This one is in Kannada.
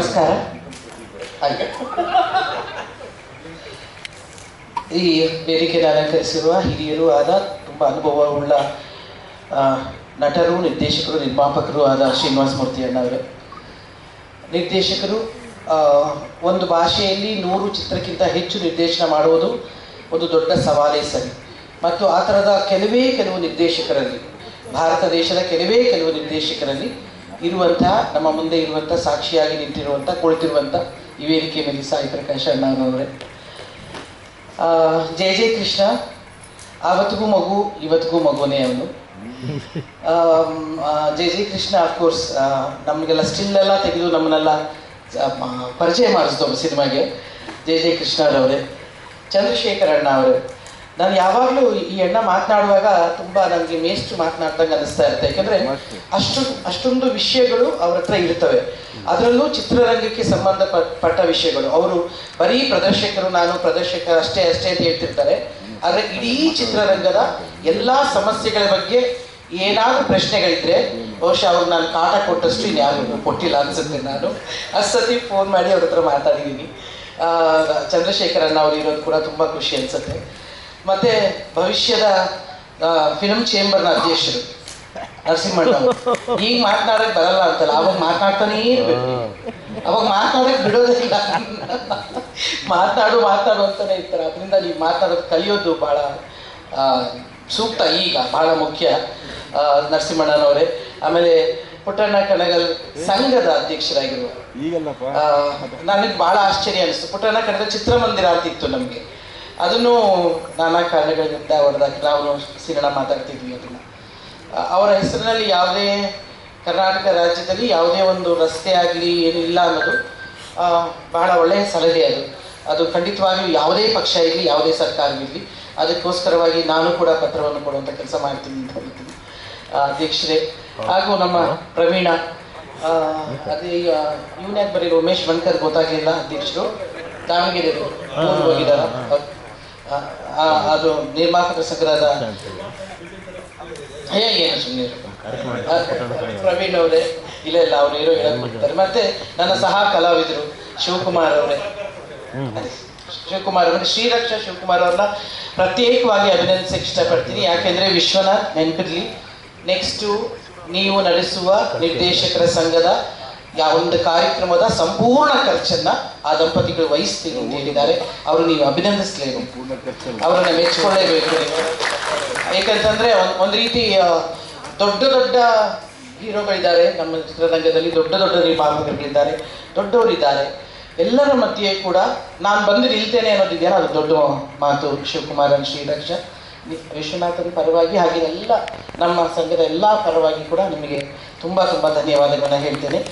ನಮಸ್ಕಾರ. ಹಾಗೆ. ಈ ವೇದಿಕೆಯಲ್ಲಿ ಅಲಂಕರಿಸಿರುವ ಹಿರಿಯರು ಆದ ತುಂಬ ಅನುಭವವುಳ್ಳ ನಟರು ನಿರ್ದೇಶಕರು ನಿರ್ಮಾಪಕರು ಆದ ಶ್ರೀನಿವಾಸ ಮೂರ್ತಿ ಅಣ್ಣವರು ನಿರ್ದೇಶಕರು ಒಂದು ಭಾಷೆಯಲ್ಲಿ ನೂರು ಚಿತ್ರಕ್ಕಿಂತ ಹೆಚ್ಚು ನಿರ್ದೇಶನ ಮಾಡುವುದು ಒಂದು ದೊಡ್ಡ ಸವಾಲೇ ಸರಿ. ಮತ್ತು ಆ ಥರದ ಕೆಲವೇ ಕೆಲವು ನಿರ್ದೇಶಕರಲ್ಲಿ ಭಾರತ ದೇಶದ ಕೆಲವೇ ಕೆಲವು ನಿರ್ದೇಶಕರಲ್ಲಿ ಇರುವಂತಹ ನಮ್ಮ ಮುಂದೆ ಇರುವಂಥ ಸಾಕ್ಷಿಯಾಗಿ ನಿಂತಿರುವಂಥ ಕುಳಿತಿರುವಂಥ ಈ ವೇದಿಕೆ ಮೇಲೆ ಸಾಯಿ ಪ್ರಕಾಶ್ ಆ, ಜಯ ಜಯ ಕೃಷ್ಣ. ಆವತ್ತಿಗೂ ಮಗು ಇವತ್ತಿಗೂ ಮಗುನೇ ಅವನು. ಜೆ ಜೈ ಕೃಷ್ಣ ಅಫ್ಕೋರ್ಸ್ ನಮಗೆಲ್ಲ ಸ್ಟಿಲ್ ಎಲ್ಲ ತೆಗೆದು ನಮ್ಮನ್ನೆಲ್ಲ ಪರಿಚಯ ಮಾಡಿಸ್ದು ಸಿನಿಮಾಗೆ. ಜೈ ಜೆ ಕೃಷ್ಣರವರೇ. ಚಂದ್ರಶೇಖರ್ ಅಣ್ಣ ಅವರು ನಾನು ಯಾವಾಗಲೂ ಈ ಅಣ್ಣ ಮಾತನಾಡುವಾಗ ತುಂಬಾ ನನಗೆ ಮೇಸ್ಟ್ ಮಾತನಾಡ್ದಂಗೆ ಅನಿಸ್ತಾ ಇರುತ್ತೆ. ಯಾಕಂದ್ರೆ ಅಷ್ಟು ಅಷ್ಟೊಂದು ವಿಷಯಗಳು ಅವ್ರ ಹತ್ರ ಇರ್ತವೆ. ಅದರಲ್ಲೂ ಚಿತ್ರರಂಗಕ್ಕೆ ಸಂಬಂಧಪಟ್ಟ ವಿಷಯಗಳು. ಅವರು ಬರೀ ಪ್ರದರ್ಶಕರು ನಾನು ಪ್ರದರ್ಶಕ ಅಷ್ಟೇ ಅಷ್ಟೇ ಅಂತ ಹೇಳ್ತಿರ್ತಾರೆ. ಆದರೆ ಇಡೀ ಚಿತ್ರರಂಗದ ಎಲ್ಲಾ ಸಮಸ್ಯೆಗಳ ಬಗ್ಗೆ ಏನಾದರೂ ಪ್ರಶ್ನೆಗಳಿದ್ರೆ ಬಹುಶಃ ಅವ್ರು ನಾನು ಕಾಟ ಕೊಟ್ಟಷ್ಟು ಇನ್ಯಾರು ಕೊಟ್ಟಿಲ್ಲ ಅನ್ಸುತ್ತೆ ನಾನು. ಅಷ್ಟೊತ್ತಿ ಫೋನ್ ಮಾಡಿ ಅವ್ರ ಹತ್ರ ಮಾತಾಡಿದ್ದೀನಿ ಆ, ಚಂದ್ರಶೇಖರಣ್ಣ ಅವ್ರು ಇರೋದು ಕೂಡ ತುಂಬ ಖುಷಿ ಅನ್ಸುತ್ತೆ. ಮತ್ತು ಭವಿಷ್ಯದ ಫಿಲ್ಮ್ ಚೇಂಬರ್ನ ಅಧ್ಯಕ್ಷರು. ನರಸಿಂಹ. ಈಗ ಮಾತನಾಡಕ್ ಬರಲ್ಲ ಅಂತಲ್ಲ ಅವಾಗ ಮಾತನಾಡ್ತಾನೇ ಇರ್ಬೇಕು. ಅವಾಗ ಮಾತನಾಡಕ್ ಬಿಡೋದಿಲ್ಲ. ಮಾತಾಡು ಮಾತಾಡು ಅಂತಾನೆ ಇರ್ತಾರೆ. ಅದರಿಂದ ನೀವು ಮಾತಾಡೋದು ಕಲಿಯೋದು ಬಹಳ ಸೂಕ್ತ ಈಗ ಬಹಳ ಮುಖ್ಯ ನರಸಿಂಹಣ್ಣನವರೇ. ಆಮೇಲೆ ಪುಟ್ಟಣ್ಣ ಕಣಗಲ್ ಸಂಘದ ಅಧ್ಯಕ್ಷರಾಗಿರುವ ನನಗೆ ಬಹಳ ಆಶ್ಚರ್ಯ ಅನಿಸ್ತು. ಪುಟ್ಟಣ್ಣ ಕಣಗಲ್ ಚಿತ್ರಮಂದಿರ ಅಂತಿತ್ತು ನಮಗೆ. ಅದನ್ನು ನಾನಾ ಕಾರಣಗಳಿಂದ ಹೊಡೆದಾಕಿಲ್ಲ ಅವರು ಸಿರಳ ಮಾತಾಡ್ತಿದ್ವಿ ಅದನ್ನು. ಅವರ ಹೆಸರಿನಲ್ಲಿ ಯಾವುದೇ ಕರ್ನಾಟಕ ರಾಜ್ಯದಲ್ಲಿ ಯಾವುದೇ ಒಂದು ರಸ್ತೆ ಆಗಲಿ ಏನಿಲ್ಲ ಅನ್ನೋದು ಬಹಳ ಒಳ್ಳೆಯ ಸಲಹೆ ಅದು. ಅದು ಖಂಡಿತವಾಗಿಯೂ ಯಾವುದೇ ಪಕ್ಷ ಇರಲಿ ಯಾವುದೇ ಸರ್ಕಾರವಿರಲಿ ಅದಕ್ಕೋಸ್ಕರವಾಗಿ ನಾನು ಕೂಡ ಪತ್ರವನ್ನು ಕೊಡುವಂಥ ಕೆಲಸ ಮಾಡ್ತೀನಿ ಅಂತ ಹೇಳ್ತೀನಿ. ಅಧ್ಯಕ್ಷರೇ. ಹಾಗೂ ನಮ್ಮ ಪ್ರವೀಣ ಅದೇ ಈಗ ಇವನ್ಯಾಕೆ ಬರೀ ಉಮೇಶ್ ಬನ್ಕರ್ ಗೊತ್ತಾಗಲಿಲ್ಲ ಅಧ್ಯಕ್ಷರು? ದಾವಣಗೆರೆ ಹೋಗಿದ್ದಾರೆ? ಅದು ನಿರ್ಮಾಪಕ ಸಂಘದ ಹೇ ಏನು ಸುಮ್ಮನೆ ಪ್ರವೀಣ್ ಅವರೇ ಇಲ್ಲ ಇಲ್ಲ ಅವ್ರು ಇರೋ ಹೇಳಕ್ ಮತ್ತೆ ನನ್ನ ಸಹ ಕಲಾವಿದರು ಶಿವಕುಮಾರ್ ಅವರೇ. ಶಿವಕುಮಾರ್ ಅವರು ಶ್ರೀರಕ್ಷ ಶಿವಕುಮಾರ್ ಅವ್ರನ್ನ ಪ್ರತ್ಯೇಕವಾಗಿ ಅಭಿನಂದಿಸಕ್ಕೆ ಇಷ್ಟಪಡ್ತೀನಿ. ಯಾಕೆಂದ್ರೆ ವಿಶ್ವನಾಥ್ ನೆನಪಿರಲಿ. ನೆಕ್ಸ್ಟು ನೀವು ನಡೆಸುವ ನಿರ್ದೇಶಕರ ಸಂಘದ ಯಾವ ಒಂದು ಕಾರ್ಯಕ್ರಮದ ಸಂಪೂರ್ಣ ಖರ್ಚನ್ನ ಆ ದಂಪತಿಗಳು ವಹಿಸ್ತೀನಿ ಅಂತ ಹೇಳಿದ್ದಾರೆ. ಅವರು ನೀವು ಅಭಿನಂದಿಸಲೇಬೇಕು. ಅವರನ್ನ ಮೆಚ್ಕೊಳ್ಳೇಬೇಕು. ಏಕೆಂತಂದ್ರೆ ಒಂದ್- ಒಂದ್ ರೀತಿ ದೊಡ್ಡ ದೊಡ್ಡ ಹೀರೋಗಳಿದ್ದಾರೆ. ನಮ್ಮ ಚಿತ್ರರಂಗದಲ್ಲಿ ದೊಡ್ಡ ದೊಡ್ಡ ನಿರ್ಮಾಪಕರುಗಳಿದ್ದಾರೆ. ದೊಡ್ಡವರಿದ್ದಾರೆ. ಎಲ್ಲರ ಮಧ್ಯೆ ಕೂಡ ನಾನು ಬಂದು ನಿಲ್ತೇನೆ ಅನ್ನೋದಿದೆಯಲ್ಲ? ಅದು ದೊಡ್ಡ ಮಾತು. ಶಿವಕುಮಾರನ್ ಶ್ರೀರಕ್ಷ. ವಿಶ್ವನಾಥನ ವಿಶ್ವನಾಥನ್ ಪರವಾಗಿ ಹಾಗೆ ಎಲ್ಲ ನಮ್ಮ ಸಂಘದ ಎಲ್ಲ ಪರವಾಗಿ ಕೂಡ ನಿಮಗೆ ತುಂಬ ತುಂಬ ಧನ್ಯವಾದಗಳನ್ನ ಹೇಳ್ತೇನೆ.